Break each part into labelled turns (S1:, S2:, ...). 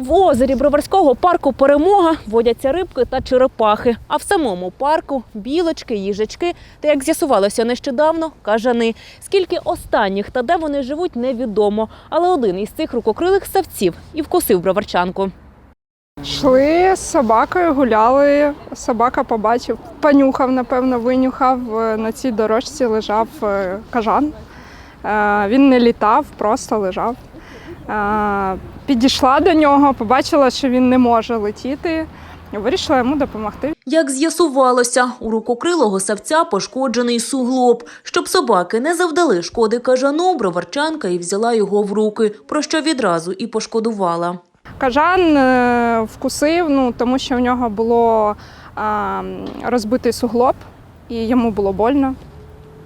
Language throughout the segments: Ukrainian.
S1: В озері Броварського парку Перемога водяться рибки та черепахи. А в самому парку білочки, їжачки та, як з'ясувалося нещодавно, кажани. Скільки останніх та де вони живуть, невідомо. Але один із цих рукокрилих савців і вкусив броварчанку.
S2: Йшли з собакою, гуляли. Собака побачив, понюхав, напевно, винюхав. Е, На цій дорожці лежав е, кажан. Е, Він не літав, просто лежав. Підійшла до нього, побачила, що він не може летіти. Вирішила йому допомогти.
S1: Як з'ясувалося, у рукокрилого савця пошкоджений суглоб. Щоб собаки не завдали шкоди кажану, броварчанка і взяла його в руки, про що відразу і пошкодувала.
S2: Кажан е, вкусив, ну тому що в нього було а, розбитий суглоб, і йому було больно.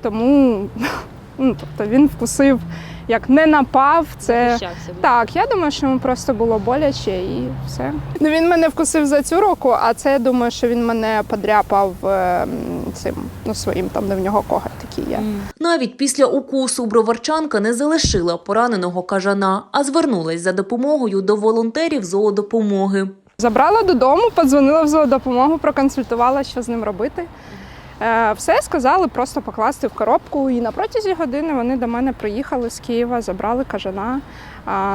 S2: Тому ну, тобто він вкусив, як не напав. Це так, я думаю, що йому просто було боляче і все. Ну він мене вкусив за цю руку, а це я думаю, що він мене подряпав е, цим ну, своїм, там де в нього коготь такий є.
S1: Навіть після укусу броварчанка не залишила пораненого кажана, а звернулась за допомогою до волонтерів зоодопомоги.
S2: Забрала додому, подзвонила в зоодопомогу, проконсультувала, що з ним робити. Е, Все сказали просто покласти в коробку. І на протязі години вони до мене приїхали з Києва, забрали кажана.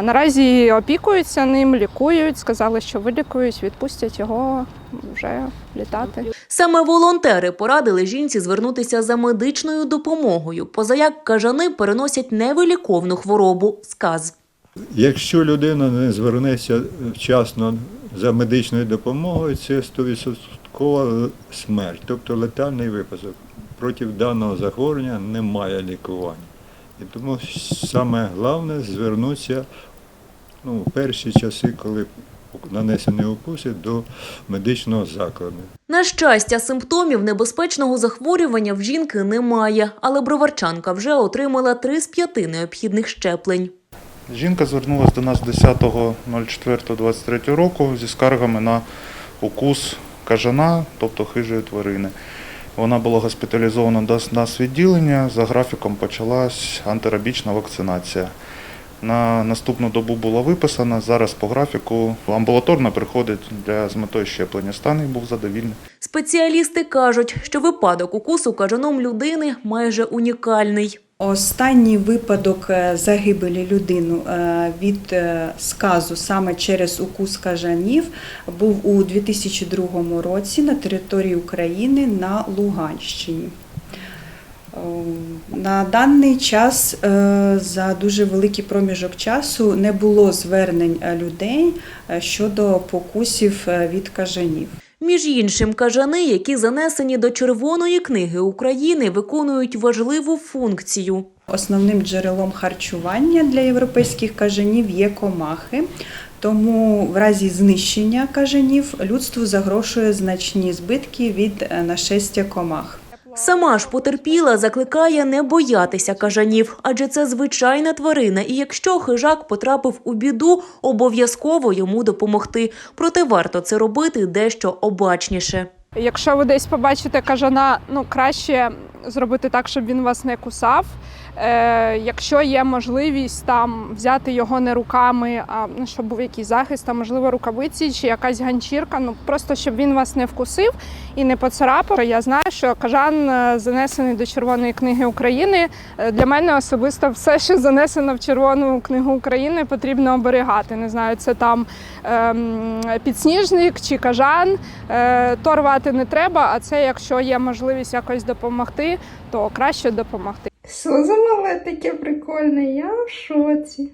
S2: Наразі опікуються ним, лікують, сказали, що вилікують, відпустять його вже літати.
S1: Саме волонтери порадили жінці звернутися за медичною допомогою, позаяк кажани переносять невиліковну хворобу – сказ.
S3: Якщо людина не звернеться вчасно за медичною допомогою, це 100% смерть, тобто летальний випадок. Проти даного захворювання немає лікування. І тому саме головне звернутися ну, в перші часи, коли нанесені укуси, до медичного закладу.
S1: На щастя, симптомів небезпечного захворювання в жінки немає, але броварчанка вже отримала три з п'яти необхідних щеплень.
S4: Жінка звернулася до нас 10.04.23 року зі скаргами на укус кажана, тобто хижої тварини. Вона була госпіталізована до нас відділення. За графіком почалась антирабічна вакцинація. На наступну добу була виписана. Зараз по графіку амбулаторно приходить для з метою щеплення. Стан їй був задовільний.
S1: Спеціалісти кажуть, що випадок укусу кажаном людини майже унікальний.
S5: Останній випадок е, загибелі людини е, від е, сказу саме через укус кажанів був у 2002 році на території України на Луганщині. На даний час за дуже великий проміжок часу не було звернень людей щодо покусів від кажанів.
S1: Між іншим, кажани, які занесені до Червоної книги України, виконують важливу функцію.
S5: Основним джерелом харчування для європейських кажанів є комахи. Тому в разі знищення кажанів людству загрошує значні збитки від е, нашестя комах.
S1: Сама ж потерпіла, закликає не боятися кажанів, адже це звичайна тварина, і якщо хижак потрапив у біду, обов'язково йому допомогти. Проте варто це робити дещо обачніше.
S2: Якщо ви десь побачите кажана, ну краще зробити так, щоб він вас не кусав. Е, якщо є можливість там взяти його не руками, а ну, щоб був якийсь захист, там, можливо, рукавиці чи якась ганчірка, ну просто щоб він вас не вкусив і не поцарапав. Я знаю, що кажан е, занесений до Червоної книги України. Е, Для мене особисто все, що занесено в Червону книгу України, потрібно оберігати. Не знаю, це там ем, підсніжник чи кажан. Е, то рвати не треба, а це якщо є можливість якось то краще допомогти.
S6: Що за мале таке прикольне? Я в шоці.